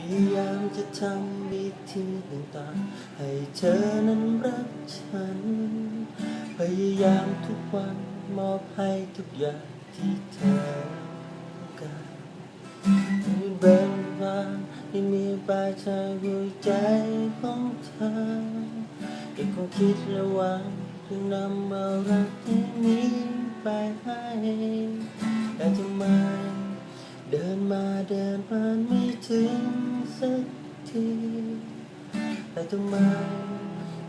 พยายามจะทำวิธีต่างๆ ให้เธอนั้นรักฉัน พยายามทุกวันมอบให้ทุกอย่างที่เธอต้องการมีเบิกบานที่มีปลายชายหัวใจของเธอยังคงคิดและหวังจะนำเอารักที่นี้ไปให้แต่ทำไม แต่ทำไม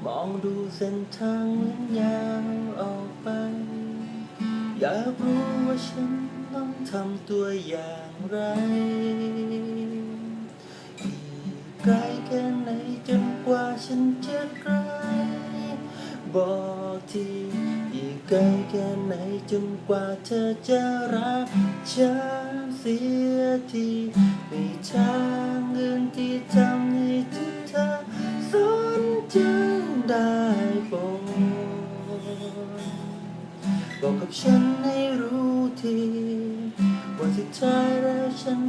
มองดูเส้นทางเหมือนยาวออกไป อยากรู้ว่าฉันต้องทำตัวอย่างไรอีกไกลแค่ไหนจนกว่าฉันจะไกล บอกทีอีกไกลแค่ไหนจนกว่าเธอจะรักฉันเสียทีมีทางอื่นที่ทำให้ทุกเธอ บอกกับฉันให้รู้ทีว่าสุดท้ายแล้วฉัน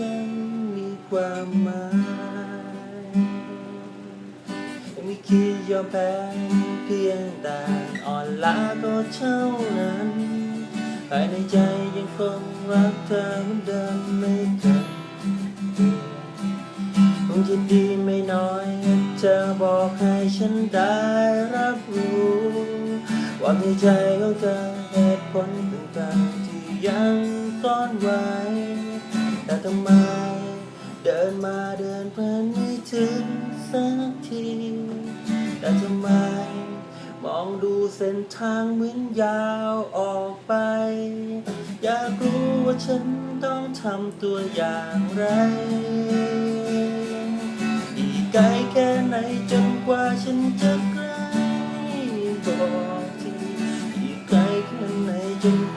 ยังมีความหมายไม่คิดยอมแพ้เพียงแต่อ่อนล้าก็เท่านั้นภายในใจยังคงรักเธอเหมือนเดิมไม่เคยเปลี่ยนคงยินดีไม่น้อยเธอบอกให้ฉันได้รับรู้ ว่าในใจของเธอเหตุผลต่างๆที่ยังซ่อนไว้ แต่ทำไม เดินมาเดินผ่านไม่ถึงสักที แต่ทำไม มองดูเส้นทางเหมือนยาวออกไป อยากรู้ว่าฉันต้องทำตัวอย่างไร อีกไกลแค่ไหนจนกว่า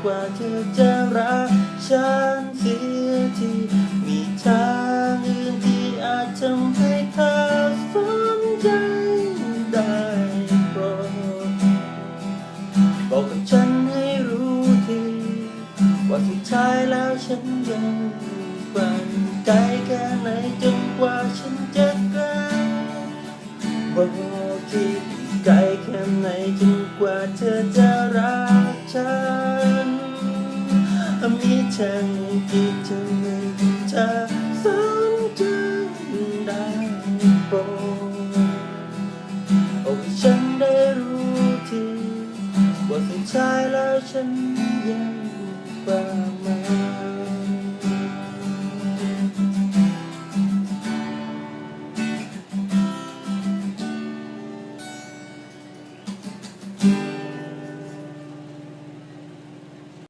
ว่าเธอจะรักฉันเสียทีมีทางอื่นที่อาจทำให้เธอสนใจได้โปรดบอกกับฉันให้รู้ทีว่าสุดท้ายแล้วฉันยังฝันไกลแค่ไหนจนกว่าฉันจะกลบอกที่ไกลแค่ไหนจนกว่าเธอจะรักฉัน มีทางที่จะไม่ให้เธอสนใจได้โปรดบอกให้ฉันได้รู้ทีว่าสุดท้ายแล้วฉันยังมีความ